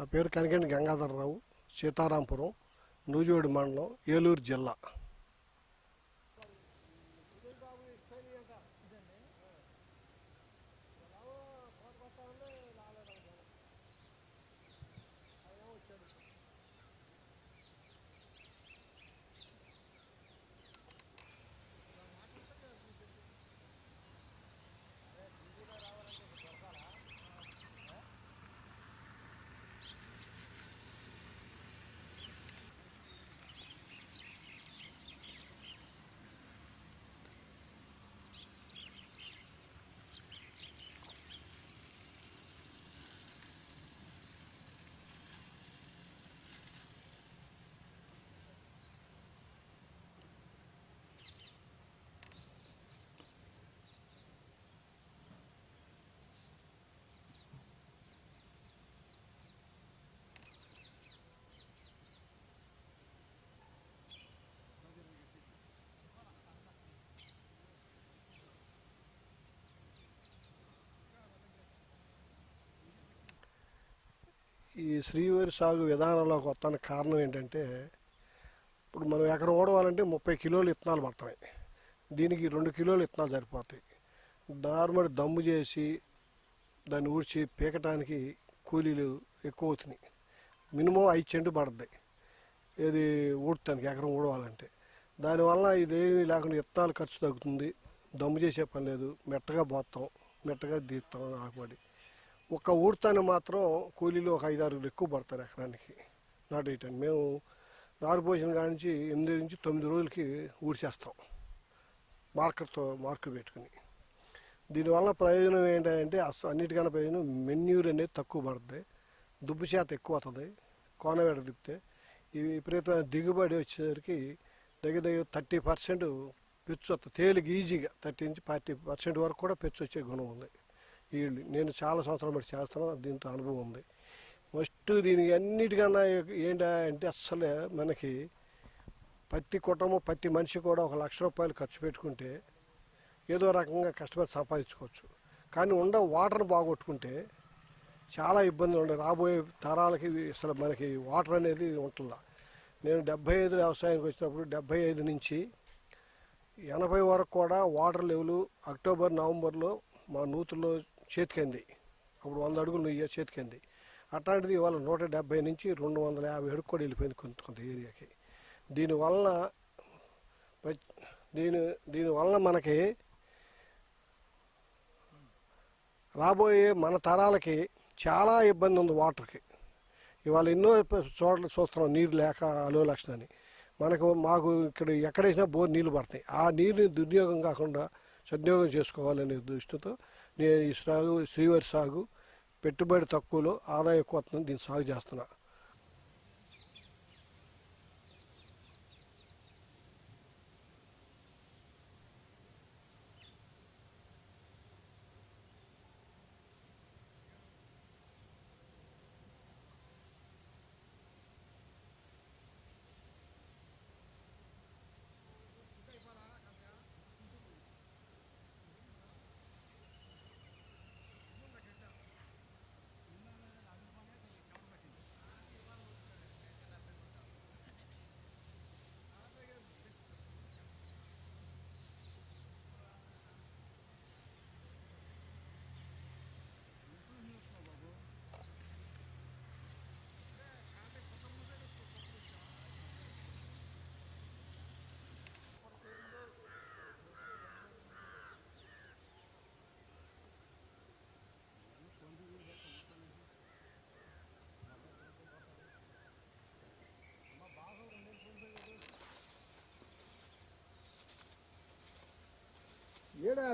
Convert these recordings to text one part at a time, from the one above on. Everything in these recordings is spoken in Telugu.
ఆ పేరు కనికండి గంగాధరరావు సీతారాంపురం నూజివేడి మండలం ఏలూరు జిల్లా. ఈ శ్రీవారి సాగు విధానంలోకి వస్తానికి కారణం ఏంటంటే ఇప్పుడు మనం ఎకరం ఓడవాలంటే ముప్పై కిలోలు ఇత్తనాలు పడతాయి. దీనికి రెండు కిలోలు ఇత్తనాలు సరిపోతాయి. నార్మల్ దమ్ము చేసి దాన్ని ఊడ్చి పీకటానికి కూలీలు ఎక్కువ అవుతున్నాయి. మినిమం ఐదు చెంటు పడుతుంది ఏది ఊడటానికి ఎకరం ఊడవాలంటే. దానివల్ల ఇదేమీ లేకుండా ఇత్తనాలు ఖర్చు తగ్గుతుంది. దమ్ము చేసే పని లేదు. మెట్టగా పోతాం మెట్టగా తీస్తాం ఆకుపడి ఒక ఊడతానే మాత్రం కూలీలు ఒక ఐదారు ఎక్కువ పడతారు ఎకరానికి. నాటు వేయటానికి మేము నారు పోసిన కాడి నుంచి ఎనిమిది నుంచి తొమ్మిది రోజులకి ఊడ్చేస్తాం మార్కర్తో మార్కు పెట్టుకుని. దీనివల్ల ప్రయోజనం ఏంటంటే అసలు అన్నిటికన్నా ప్రయోజనం మెన్యూర్ అనేది తక్కువ పడుతుంది దుబ్బు శాత ఎక్కువ అవుతుంది. కోనవేడ తిప్పితే ఇవి విపరీతమైన దిగుబడి వచ్చేసరికి దగ్గర దగ్గర థర్టీ పర్సెంట్ పెచ్చు వస్తుంది తేలిక ఈజీగా థర్టీ నుంచి ఫార్టీ పర్సెంట్ వరకు కూడా పెచ్చు వచ్చే గుణం ఉంది. వీళ్ళు నేను చాలా సంవత్సరాలు బట్టి చేస్తున్నాను దీంతో అనుభవం ఉంది. ఫస్ట్ దీనికి అన్నిటికన్నా ఏంటా అంటే అస్సలే మనకి ప్రతి కుటుంబం ప్రతి మనిషి కూడా ఒక లక్ష రూపాయలు ఖర్చు పెట్టుకుంటే ఏదో రకంగా కష్టపడి సంపాదించుకోవచ్చు. కానీ ఉండ వాటర్ బాగొట్టుకుంటే చాలా ఇబ్బందులు ఉండే. రాబోయే తరాలకి అసలు మనకి వాటర్ అనేది ఉంటుందా? నేను డెబ్బై ఐదు వ్యవసాయానికి వచ్చినప్పుడు డెబ్బై ఐదు నుంచి ఎనభై వరకు కూడా వాటర్ లెవెలు అక్టోబర్ నవంబర్లో మా నూతుల్లో చేతికింది. అప్పుడు వంద అడుగులు నుయ్య చేతికింది. అట్లాంటిది ఇవాళ నూట డెబ్బై నుంచి రెండు వందల యాభై అడుగు కూడా వెళ్ళిపోయింది కొంత కొంత ఏరియాకి. దీనివల్ల దీని దీనివల్ల మనకి రాబోయే మన తరాలకి చాలా ఇబ్బంది ఉంది వాటర్కి. ఇవాళ ఎన్నో చోట్ల చూస్తున్నాం నీరు లేక అలో లక్షణాన్ని. మనకు మాకు ఇక్కడ ఎక్కడేసినా బోర్ నీళ్ళు పడతాయి. ఆ నీరుని దుర్వినియోగం కాకుండా సద్వినియోగం చేసుకోవాలనే దృష్టితో నేను ఈ సాగు శ్రీవారి సాగు పెట్టుబడి తక్కువలో ఆదాయం ఎక్కువ దీన్ని సాగు చేస్తున్నా.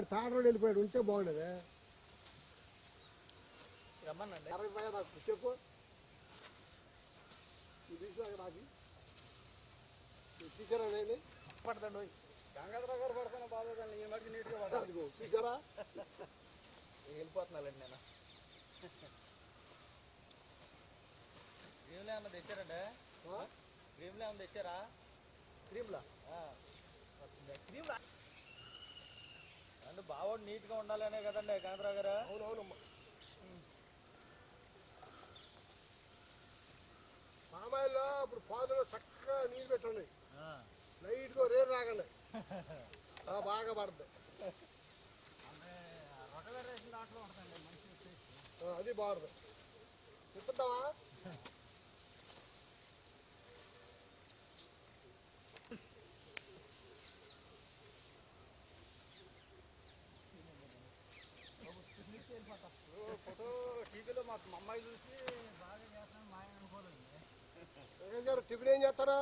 ఏడా తాడరోడు వెళ్ళిపోయాడు ఉంటే బాగుండేది. అరవై పైన నాకు చెప్పు. తీసారా నేను పడదండి గంగాధర గారు పడుతున్న బాధోదండి ఈ మధ్య నీట్గా పడాలి అదిగో చూసారా వెళ్ళిపోతున్నానండి నేను. క్రీమ్లు ఏమన్నా తెచ్చారండి క్రీమ్లు ఏమన్నా తెచ్చారా? క్రీమ్లా క్రీమ్లా అంటే బావోడు నీట్గా ఉండాలనే కదండి గంగాధర గారు. అవునవును ఇప్పుడు పాదులో చక్కగా నీళ్ళు పెట్టండి. లైట్గా రేరు రాగండి. బాగా పడుతుంది అది బాగుంది. తిప్పుతావా? ఏం చేస్తారు?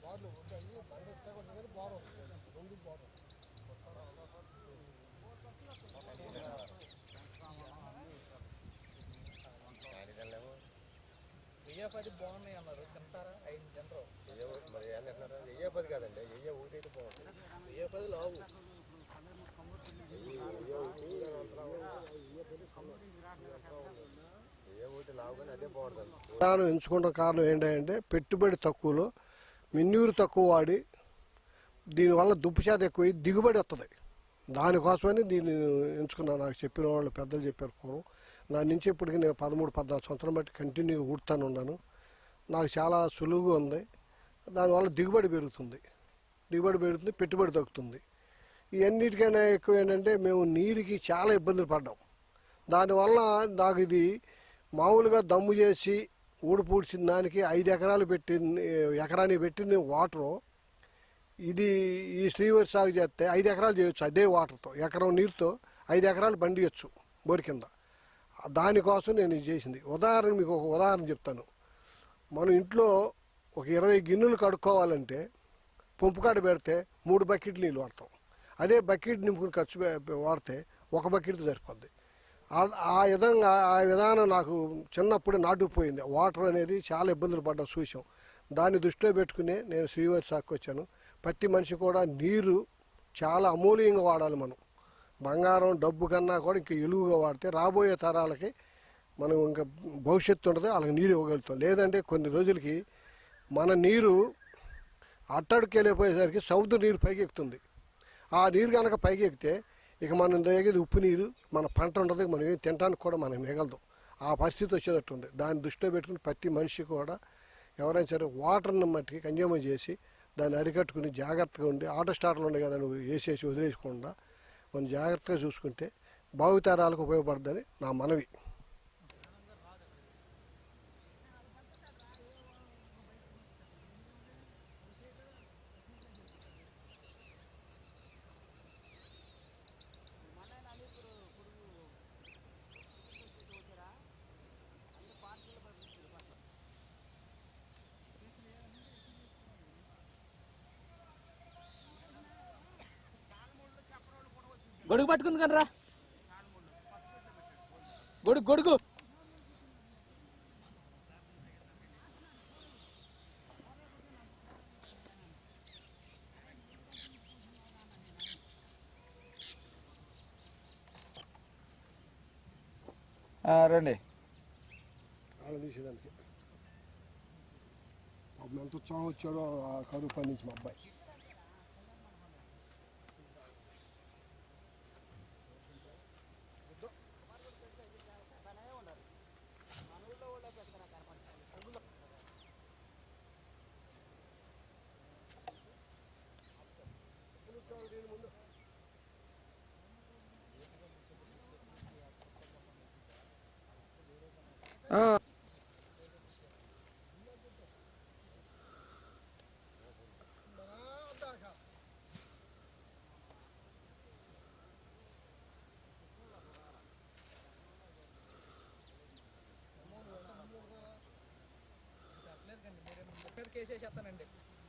గాయ వెయ్యి పది బాగున్నాయి అన్నారు. తింటారా? ఐదు తింటారు. మరి ఏం తింటున్నారు? వెయ్యి పది కాదండి వెయ్యి ఒకటి అయితే బాగుంటుంది వెయ్యి పది లావు విధానం ఎంచుకోవడం కారణం ఏంటంటే పెట్టుబడి తక్కువలో మిన్నూరు తక్కువ వాడి దీనివల్ల దుప్పు చేత ఎక్కువ దిగుబడి వస్తుంది దానికోసమని దీన్ని ఎంచుకున్నాను నాకు చెప్పిన వాళ్ళు పెద్దలు చెప్పారు పూర్వం. దాని నుంచి ఇప్పటికి నేను పదమూడు పద్నాలుగు సంవత్సరం బట్టి కంటిన్యూగా ఊడుతాను ఉన్నాను. నాకు చాలా సులువుగా ఉంది. దానివల్ల దిగుబడి పెరుగుతుంది. దిగుబడి పెరుగుతుంది పెట్టుబడి తగ్గుతుంది. ఇవన్నిటికైనా ఎక్కువ ఏంటంటే మేము నీరుకి చాలా ఇబ్బందులు పడ్డాం. దానివల్ల నాకు ఇది మామూలుగా దమ్ము చేసి ఊడు పూడ్చిన దానికి ఐదు ఎకరాలు పెట్టింది ఎకరానికి పెట్టింది వాటరు. ఇది ఈ శ్రీవరి సాగు చేస్తే ఐదు ఎకరాలు చేయొచ్చు అదే వాటర్తో. ఎకరం నీరుతో ఐదు ఎకరాలు బండియచ్చు బోరి కింద. దానికోసం నేను ఇది చేసింది. ఉదాహరణ మీకు ఒక ఉదాహరణ చెప్తాను. మనం ఇంట్లో ఒక ఇరవై గిన్నెలు కడుక్కోవాలంటే పంపు కాడ పెడితే మూడు బకెట్లు నీళ్ళు వాడతాం. అదే బకెట్ నింపుకుని ఖర్చు వాడితే ఒక బకెట్ సరిపోద్ది. ఆ- విధంగా ఆ విధానం నాకు చిన్నప్పుడే నాటుకుపోయింది. వాటర్ అనేది చాలా ఇబ్బందులు పడ్డా చూసాం దాన్ని దృష్టిలో పెట్టుకునే నేను శ్రీవారి సాగుకు వచ్చాను. ప్రతి మనిషి కూడా నీరు చాలా అమూల్యంగా వాడాలి మనం. బంగారం డబ్బు కన్నా కూడా ఇంకా ఎలుగుగా వాడితే రాబోయే తరాలకి మనం ఇంకా భవిష్యత్తు ఉండదు వాళ్ళకి నీరు ఇవ్వగలుగుతాం. లేదంటే కొన్ని రోజులకి మన నీరు అట్టడికి వెళ్ళిపోయేసరికి సముద్ర నీరు పైకి ఎక్కుతుంది ఆ నీరు కనుక పైకి ఎక్కితే ఇక మనం తాగేది ఉప్పు నీరు మన పంట ఉండదు మనం ఏం తినడానికి కూడా మనం మిగలదు. ఆ పరిస్థితి వచ్చేటట్టు ఉంది దాన్ని దృష్టిలో పెట్టుకుని ప్రతి మనిషి కూడా ఎవరైనా సరే వాటర్ని మట్టికి కన్జ్యూమ్ చేసి దాన్ని అరికట్టుకుని జాగ్రత్తగా ఉండి ఆటో స్టార్లు ఉన్నాయి కదా నువ్వు వేసేసి వదిలేయకుండా మనం జాగ్రత్తగా చూసుకుంటే భావితరాలకు ఉపయోగపడుతుందని నా మనవి. గొడుగు పట్టుకుంది కనరా గొడుగు గొడుగు. ఆ, రండి. వాళ్ళు తీసేదానికి పాపం ఎంత ఉత్సాహం వచ్చాడో ఆ కరువు మా అబ్బాయి.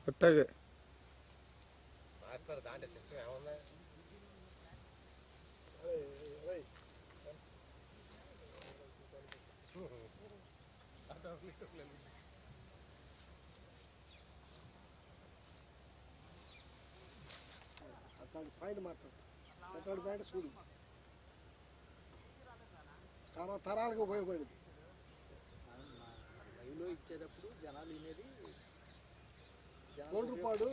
అట్టాగే. దాంట్లో సిస్టమ్ ఏముంది? అట్లాంటి పాయింట్ మాట్లాడు. అట్లాంటి పాయింట్ చూడు. చాలా తరాలకు ఉపయోగపడింది. లైవ్లో ఇచ్చేటప్పుడు జనాలు వినేది కోటి రూపాయలు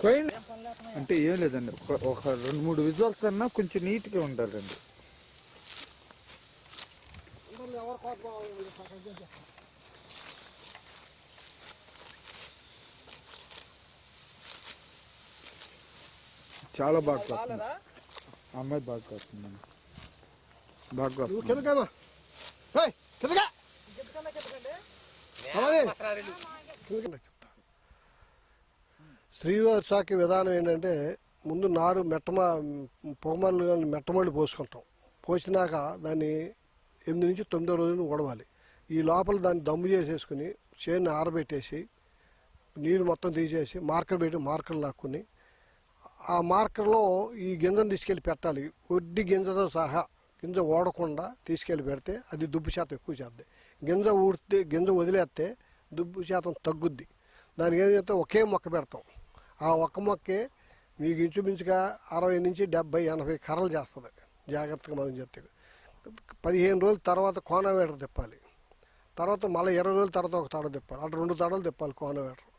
కోయిన్ అంటే ఏం లేదండి. ఒక- ఒక రెండు మూడు విజువల్స్ అన్నా కొంచెం నీట్గా ఉండాలండి. చాలా బాగా వస్తుంది అమ్మాయి బాగా వస్తుందండి బాగా ఏయ్, కిందగా శ్రీవారి సాకి విధానం ఏంటంటే ముందు నారు మెట్టమ పొగమల్లు కానీ మెట్టమల్లి పోసుకుంటాం. పోసినాక దాన్ని ఎనిమిది నుంచి తొమ్మిదో రోజులు ఉడవాలి ఈ లోపల దాన్ని దమ్ము చేసేసుకుని చేను ఆరబెట్టేసి నీరు మొత్తం తీసేసి మార్కర్ పెట్టి మార్కర్ లాక్కుని ఆ మార్కర్లో ఈ గింజను తీసుకెళ్ళి పెట్టాలి. వడ్డీ గింజతో సహా గింజ ఓడకుండా తీసుకెళ్ళి పెడితే అది దుబ్బు శాతం ఎక్కువ చేద్ది. గింజ ఊడితే గింజ వదిలేస్తే దుబ్బు శాతం తగ్గుద్ది. దానికి ఏం చేస్తే? ఒకే మొక్క పెడతాం. ఆ ఒక్క మొక్కే మీకు ఇంచుమించుగా అరవై నుంచి డెబ్బై ఎనభై కర్రలు చేస్తుంది. జాగ్రత్తగా మనం చెప్తే పదిహేను రోజుల తర్వాత కోనవేటర్ తిప్పాలి. తర్వాత మళ్ళీ ఇరవై రోజుల తర్వాత ఒక తడ తిప్పాలి. అటు రెండు తడలు తిప్పాలి కోనవేటర్.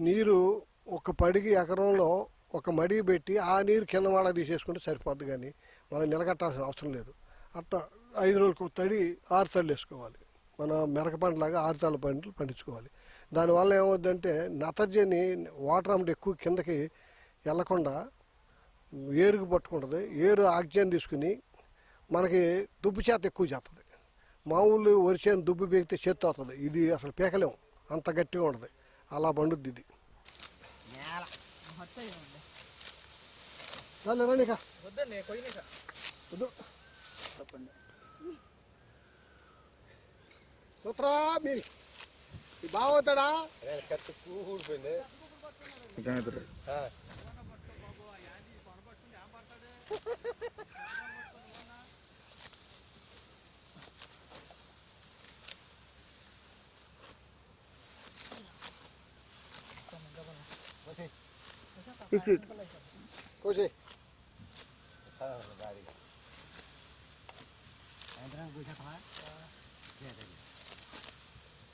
నీరు ఒక పడికి ఎకరంలో ఒక మడి పెట్టి ఆ నీరు కింద వాడ తీసేసుకుంటే సరిపోద్ది కానీ మనం నిలకట్టాల్సిన అవసరం లేదు. అట్లా ఐదు రోజులకు తడి ఆరు తళ్ళు వేసుకోవాలి మన మిరక పంటలాగా ఆరు తళ్ళ పంటలు పండించుకోవాలి. దానివల్ల ఏమవుద్దంటే నత్రజని వాటర్ అమ్మటి ఎక్కువ కిందకి వెళ్ళకుండా ఏరుకు పట్టుకుంటుంది ఏరు ఆక్సిజన్ తీసుకుని మనకి దుబ్బు చేత ఎక్కువ చేస్తుంది మామూలు వరిసేను దుబ్బు పీకితే చేతి అవుతుంది ఇది అసలు పీకలేం అంత గట్టిగా ఉంటుంది అలా పండుద్ది ఇది. చెప్పండి. సూత్రా మీరు ఈ బాగవుతాడా అదే కత్తి కూడిపోయింది ఇదైతే ఆ, కోసి ఆ, గాడిగా.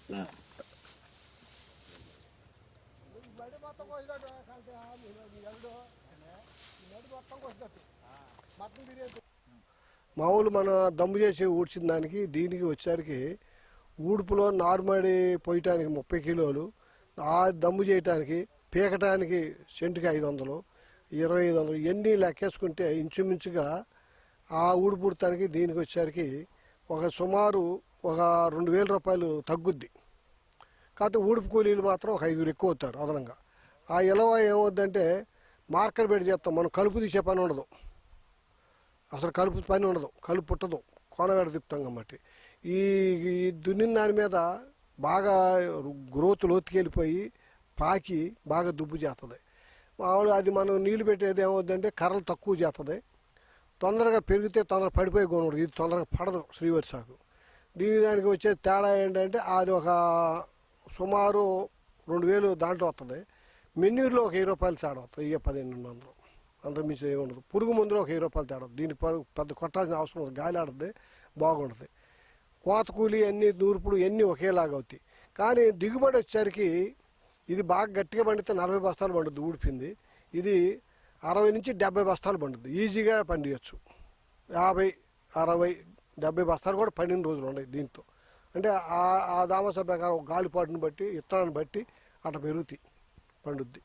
బడి మొత్తం కోసినట్టు మొత్తం కోసినట్టు బిర్యానీ మామూలు మన దమ్ము చేసి ఊడ్చిన దానికి దీనికి వచ్చేసరికి ఊడుపులో నార్మడి పోయటానికి ముప్పై కిలోలు ఆ దమ్ము చేయటానికి పీకటానికి సెంటుకి ఐదు వందలు ఇరవై ఐదు వందలు ఇవన్నీ లెక్కేసుకుంటే ఇంచుమించుగా ఆ ఊడిపుడతానికి దీనికి వచ్చేసరికి ఒక సుమారు ఒక రెండు వేల రూపాయలు తగ్గుద్ది. కాకపోతే ఊడుపు కూలీలు మాత్రం ఒక ఐదుగురు ఎక్కువ అవుతారు అదనంగా. ఆ ఇలవ ఏమవుద్దంటే మార్కెట్ పెట్టి చేస్తాం. మనం కలుపు తీసే పని ఉండదు. అసలు కలుపు పని ఉండదు. కలుపు పుట్టదు. కోనవేడ తిప్పుతాం కాబట్టి. ఈ దున్నిన దాని మీద బాగా గ్రోత్ లోతుకెళ్ళిపోయి పాకి బాగా దుబ్బు చేస్తుంది మామూలు అది మనం నీళ్ళు పెట్టేది ఏమవుద్దంటే కర్రలు తక్కువ చేస్తుంది తొందరగా పెరిగితే తొందరగా పడిపోయే గుణం ఇది తొందరగా పడదు శ్రీవరి సాగు. దీని దానికి వచ్చే తేడా ఏంటంటే అది ఒక సుమారు రెండు వేలు దాంట్లో వస్తుంది మెన్యూర్లో ఒక వెయ్యి రూపాయలు తేడా వస్తుంది ఇక పదిహేను వందలు. అంత మించి ఏముండదు ఉండదు. పురుగు మందులో ఒక వెయ్యి రూపాయలు తేడా దీని పెద్ద కొట్టాల్సిన అవసరం ఉండదు. గాలి ఆడుతుంది బాగుంటుంది కోత కూలి అన్ని నూర్పుడు అన్నీ ఒకేలాగా అవుతాయి. కానీ దిగుబడి వచ్చేసరికి ఇది బాగా గట్టిగా పండితే నలభై బస్తాలు పండుద్ది ఊడిపింది. ఇది అరవై నుంచి డెబ్బై బస్తాలు పండుద్ది. ఈజీగా పండియచ్చు. యాభై అరవై డెబ్బై బస్తాలు కూడా పండిన రోజులు ఉన్నాయి దీంతో. అంటే ఆ ఆ దామస ప్రకారం బట్టి ఇత్తనాన్ని బట్టి అట్లా పెరుగుతాయి. పండుద్ది.